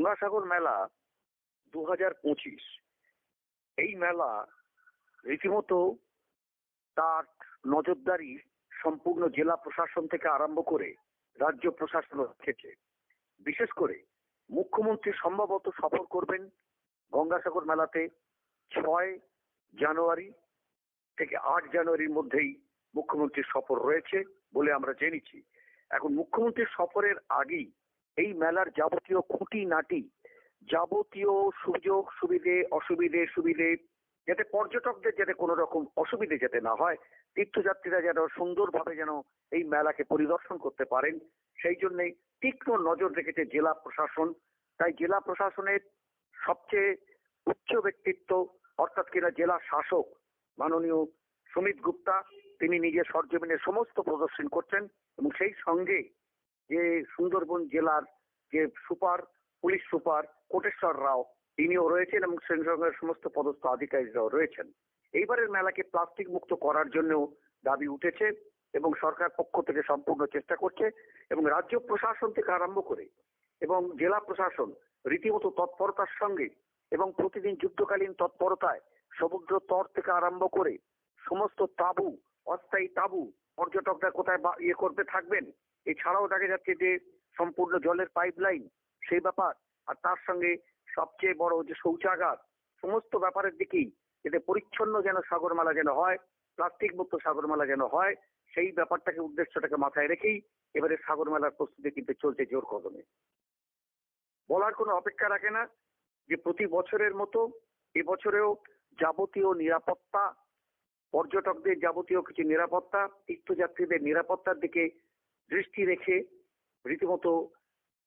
গঙ্গাসাগর মেলা দু হাজার পঁচিশ। এই মেলা রীতিমতো তার নজরদারি সম্পূর্ণ জেলা প্রশাসন থেকে আরম্ভ করে রাজ্য প্রশাসন থেকে বিশেষ করে মুখ্যমন্ত্রী সম্ভবত সফর করবেন গঙ্গাসাগর মেলাতে ছয় জানুয়ারি থেকে আট জানুয়ারির মধ্যেই মুখ্যমন্ত্রীর সফর রয়েছে বলে আমরা জেনেছি। এখন মুখ্যমন্ত্রীর সফরের আগেই এই মেলার যাবতীয় খুঁটি নাটি যাবতীয় সুযোগ সুবিধে, অসুবিধে সুবিধে, যাতে পর্যটকদের যাতে কোনো রকম অসুবিধে যাতে না হয়, তীর্থযাত্রীরা যেন সুন্দরভাবে যেন এই মেলাকে পরিদর্শন করতে পারেন। সেই জন্যে তীক্ষ্ণ নজর রেখেছে জেলা প্রশাসন। তাই জেলা প্রশাসনের সবচেয়ে উচ্চ ব্যক্তিত্ব, অর্থাৎ কিনা জেলা শাসক মাননীয় সুমিত গুপ্তা, তিনি নিজে সরজমিনে সমস্ত প্রদর্শন করছেন এবং সেই সঙ্গে যে সুন্দরবন জেলার যে super, police super Koteshwar Rao, তিনিও রয়েছেন এবং সেই সঙ্গে সমস্ত পদস্থ আধিকারিকরাও রয়েছেন। এইবারের মেলাকে প্লাস্টিক মুক্ত করার জন্য দাবি উঠেছে এবং সরকার পক্ষ থেকে সম্পূর্ণ চেষ্টা করছে এবং রাজ্য প্রশাসন থেকে আরম্ভ করে এবং জেলা প্রশাসন রীতিমতো তৎপরতার সঙ্গে এবং প্রতিদিন যুদ্ধকালীন তৎপরতায় সমুদ্র তর থেকে আরম্ভ করে সমস্ত তাবু, অস্থায়ী তাবু পর্যটকরা কোথায় ইয়ে করতে থাকবেন এছাড়াও দেখা যাচ্ছে যে সম্পূর্ণ জলের পাইপলাইন সেই ব্যাপার, আর তার সঙ্গে সবচেয়ে বড় যে শৌচাগার, সমস্ত ব্যাপারের দিকেই যাতে পরিচ্ছন্ন যেন সাগরমালা যেন হয় প্লাস্টিক মুক্ত সাগরমালা যেন হয়, সেই ব্যাপারটাকে, উদ্দেশ্যটাকে মাথায় রেখেই এবারে সাগরমেলার প্রস্তুতি কিন্তু চলছে জোর কদমে। বলার কোনো অপেক্ষা রাখে না যে প্রতি বছরের মতো এবছরেও যাবতীয় নিরাপত্তা, পর্যটকদের যাবতীয় কিছু নিরাপত্তা, তীর্থযাত্রীদের নিরাপত্তার দিকে দৃষ্টি রেখে রীতিমতো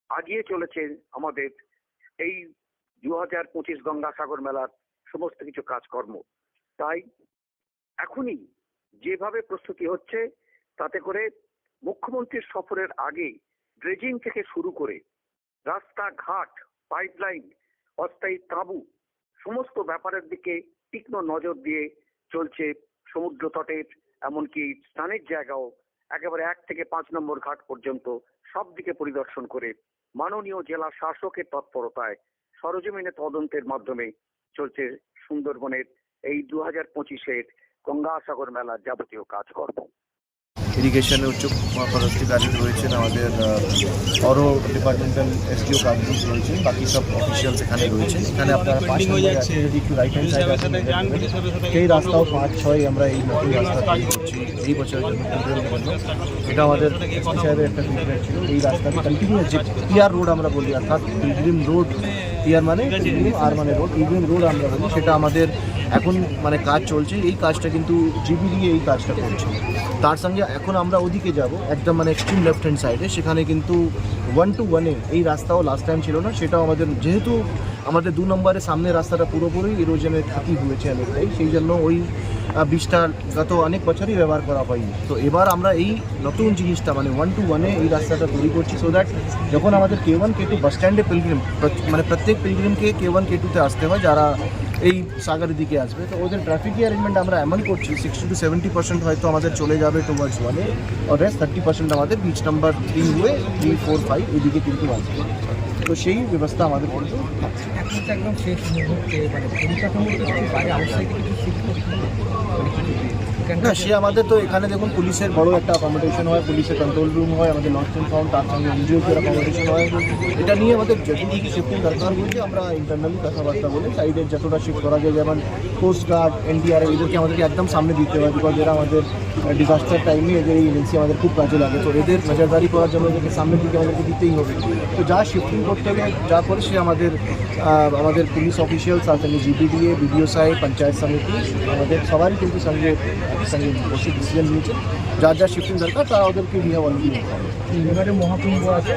আগিয়ে চলেছে আমাদের এই দু হাজার পঁচিশ গঙ্গাসাগর মেলার সমস্ত কিছু কাজকর্ম। তাই এখনই যেভাবে প্রস্তুতি হচ্ছে, তাতে করে মুখ্যমন্ত্রীর সফরের আগে ড্রেজিং থেকে শুরু করে রাস্তাঘাট, পাইপলাইন, অস্থায়ী তাঁবু, সমস্ত ব্যাপারের দিকে তীক্ষ্ণ নজর দিয়ে চলছে সমুদ্র তটের এমনকি স্নানের জায়গাও একেবারে এক থেকে পাঁচ নম্বর ঘাট পর্যন্ত সব দিকে পরিদর্শন করে মাননীয় জেলা শাসকের তৎপরতায় সরজমিনে তদন্তের মাধ্যমে চলছে সুন্দরবনের এই দু হাজার পঁচিশের গঙ্গাসাগর মেলার যাবতীয় কাজকর্ম। ইরিগেশনের উচ্চ পদাধিকারী রয়েছেন আমাদের আরও ডিপার্টমেন্টাল এসডিও কার্যক্রম রয়েছেন বাকি সব অফিসিয়ালস এখানে রয়েছে এখানে আপনারা একটু রাইট হ্যান্ড সাইড সেই রাস্তাও পাঁচ ছয় আমরা এই নতুন রাস্তা তৈরি করছি। এই বছরের জন্য এটা আমাদের সাহেবের একটা ফিডব্যাক ছিল। এই রাস্তাটা কন্টিনিউয়াস যে পিআর রোড আমরা বলি অর্থাৎ পিলগ্রিম রোড পিআর মানে আর মানে রোড ইভিনিং রোড আমরা বলি সেটা আমাদের এখন মানে কাজ চলছে। এই কাজটা কিন্তু জিবি দিয়ে এই কাজটা করছে। তার সঙ্গে এখন আমরা ওদিকে যাব একদম মানে এক্সট্রিম লেফট হ্যান্ড সাইডে সেখানে কিন্তু ওয়ান টু ওয়ানে এই রাস্তাও লাস্ট টাইম ছিল না সেটাও আমাদের যেহেতু আমাদের দু নম্বরের সামনে রাস্তাটা পুরোপুরি ইরোজনের ক্ষতি হয়েছে অনেকটাই সেই জন্য ওই বীজটা গত অনেক বছরই ব্যবহার করা হয়নি। তো এবার আমরা এই নতুন জিনিসটা মানে ওয়ান টু ওয়ানে এই রাস্তাটা তৈরি করছি সো দ্যাট যখন আমাদের কে ওয়ান কে টু বাস স্ট্যান্ডে পিলগ্রিম মানে প্রত্যেক পিলগ্রিমকে কে ওয়ান কে টুতে আসতে হয় যারা এই সাগরের দিকে আসবে। তো ওদের ট্রাফিক অ্যারেঞ্জমেন্ট আমরা এমন করছি সিক্সটি টু সেভেন্টি পার্সেন্ট হয়তো আমাদের চলে যাবে টুয়ার্ডস ওয়ানে আর রেস্ট থার্টি পার্সেন্ট আমাদের বিচ নাম্বার থ্রি হয়ে থ্রি ফোর ফাইভ এদিকে কিন্তু আসবে। তো সেই ব্যবস্থা আমাদের কিন্তু একদম শেষ মুহূর্তে মানে বাইরে আউটসাইডে না সে আমাদের তো এখানে দেখুন পুলিশের বড় একটা অ্যাকোমোডেশন হয় পুলিশের কন্ট্রোল রুম হয় আমাদের নর্থ ফাউন্ড তার সঙ্গে এনজিওদের অ্যাকোমোডেশন হয়। এটা নিয়ে আমাদের কিছু শিফটিং দরকার বলছে আমরা ইন্টারনালি কথাবার্তা বলে সাইডের যতটা শিফট করা যায় যেমন কোস্ট গার্ড এনডিআরএফ এদেরকে আমাদেরকে একদম সামনে দিতে হয় বিকজ এরা আমাদের ডিজাস্টার টাইমে এদের এই এজেন্সি আমাদের খুব কাজে লাগে। তো এদের নজরদারি করার জন্য এদেরকে সামনের দিকে আমাদেরকে দিতেই হবে। তো যা শিফটিং করতে হবে। যা করে সে আমাদের আমাদের পুলিশ অফিসিয়ালস আছেন জিপিডিএ, বিডিও সাহেব, পঞ্চায়েত সমিতি, আমাদের সবারই কিন্তু সঙ্গে সঙ্গে বসে ডিসিশন নিয়েছে। যার যা শিফটিং দরকার, তারা ওদেরকে নিয়ে অলরেডি মহাকুম্ভ আছে।